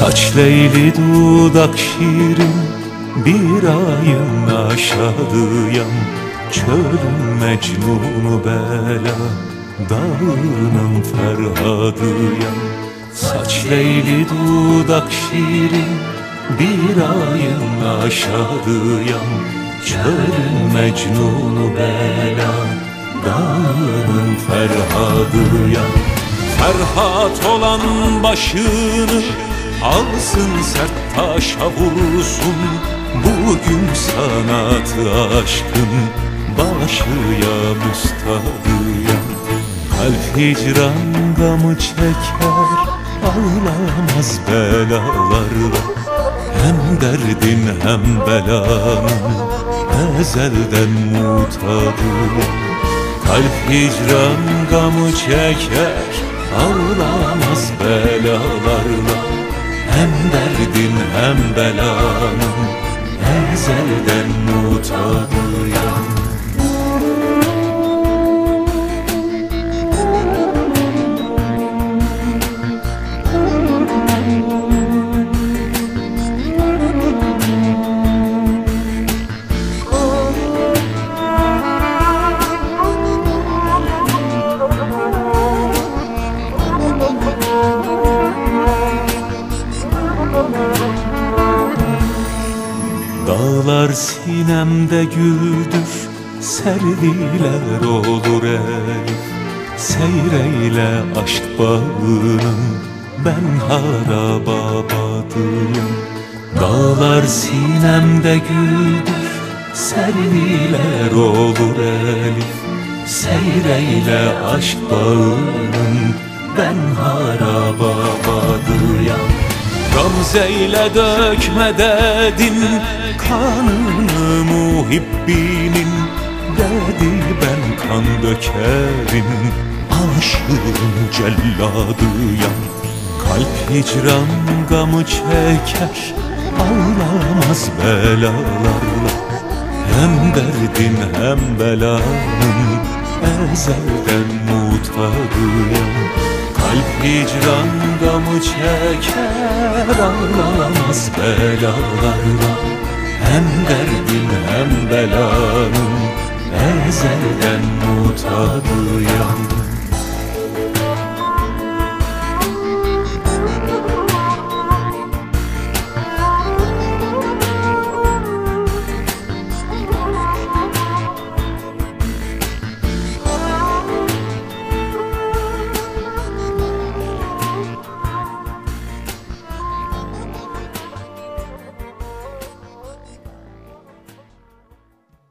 Saç leyli dudak şirin Bir ayın aşağıdıyam Çölün mecnunu bela Dağının ferhadıyam Saç leyli dudak şirin Bir ayın aşağıdıyam Çölün mecnunu bela Dağının ferhadıyam Ferhat olan başını Alsın sert taşa vursun Bugün sanatı aşkın Başıya müstadıya Kalp hicran gamı çeker Ağlamaz belalarla. Hem derdin hem belanın Ezelden mutadıya Kalp hicran gamı çeker Ağlamaz belalarla Hem derdin hem belanın Ezelden mutadıyam Dağlar sinemde güldür Serviler olur elif Seyreyle aşk bağının Ben harababadıyım Dağlar sinemde güldür Serviler olur elif Seyreyle aşk bağının Ben harababadıyım Gamzeyle dökme dedin kanını muhibbinin Dedi ben kan dökerim. Aşığın celladıyam Kalp hicran gamı çeker ağlamaz belalarla. Hem derdin hem belanın ezelden mutadıyam Kalp hicran gamı çeker ağlamaz belalarla Hem derdin hem belanın